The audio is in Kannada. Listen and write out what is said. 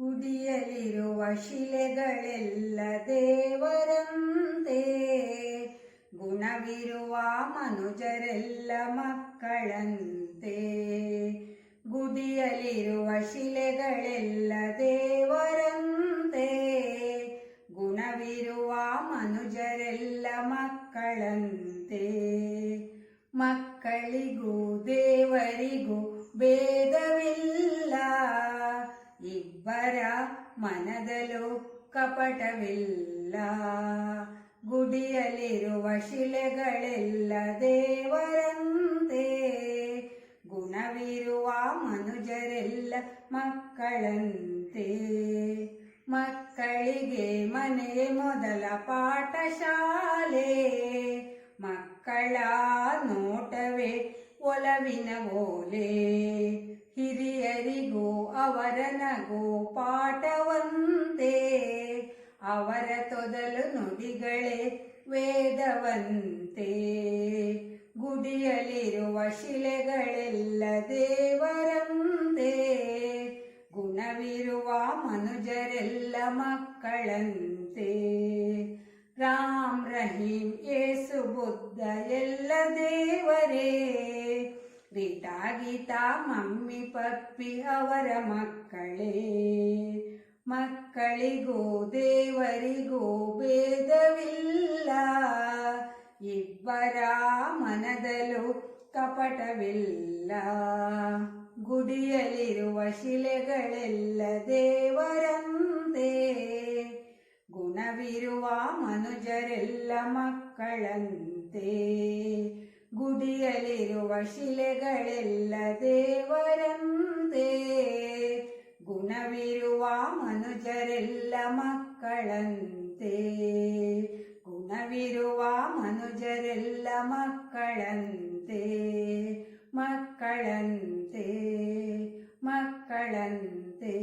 ಗುಡಿಯಲಿರುವ ಶಿಲೆಗಳೆಲ್ಲ ದೇವರಂತೆ. ಗುಣವಿರುವ ಮನುಜರೆಲ್ಲ ಮಕ್ಕಳಂತೆ. ಗುಡಿಯಲಿರುವ ಶಿಲೆಗಳೆಲ್ಲ ದೇವರಂತೆ. ಗುಣವಿರುವ ಮನುಜರೆಲ್ಲ ಮಕ್ಕಳಂತೆ. ಮಕ್ಕಳಿಗೂ ದೇವರಿಗೂ ಭೇದವಿಲ್ಲ. ಇಬ್ಬರ ಮನದಲ್ಲೂ ಕಪಟವಿಲ್ಲ. ಗುಡಿಯಲ್ಲಿರುವ ಶಿಲೆಗಳೆಲ್ಲ ದೇವರಂತೆ. ಗುಣವಿರುವ ಮನುಜರೆಲ್ಲ ಮಕ್ಕಳಂತೆ. ಮಕ್ಕಳಿಗೆ ಮನೆ ಮೊದಲ ಪಾಠಶಾಲೆ. ಮಕ್ಕಳ ನೋಟವೇ ಒಲವಿನ ಓಲೆ. ಹಿರಿಯರಿಗೂ ಗೋಪಾಟವಂತೆ ಅವರ ತೊದಲು ನುಡಿಗಳೇ ವೇದವಂತೆ. ಗುಡಿಯಲಿರುವ ಶಿಲೆಗಳೆಲ್ಲ ದೇವರಂತೆ. ಗುಣವಿರುವ ಮನುಜರೆಲ್ಲ ಮಕ್ಕಳಂತೆ. ರಾಮ್ ರಹೀಂ ಏಸು ಬುದ್ಧ ಎಲ್ಲ ದೇವರೇ. ರೀಟಾ ಗೀತಾ ಮಮ್ಮಿ ಪಪ್ಪಿ ಅವರ ಮಕ್ಕಳೇ. ಮಕ್ಕಳಿಗೂ ದೇವರಿಗೂ ಭೇದವಿಲ್ಲ. ಇಬ್ಬರ ಮನದಲ್ಲೂ ಕಪಟವಿಲ್ಲ. ಗುಡಿಯಲಿರುವ ಶಿಲೆಗಳೆಲ್ಲ ದೇವರಂತೆ. ಗುಣವಿರುವ ಮನುಜರೆಲ್ಲ ಮಕ್ಕಳಂತೆ. ಗುಡಿಯಲಿರುವ ಶಿಲೆಗಳೆಲ್ಲ ದೇವರಂತೆ ಗುಣವಿರುವ ಮನುಜರೆಲ್ಲ ಮಕ್ಕಳಂತೆ ಗುಣವಿರುವ ಮನುಜರೆಲ್ಲ ಮಕ್ಕಳಂತೆ ಮಕ್ಕಳಂತೆ ಮಕ್ಕಳಂತೆ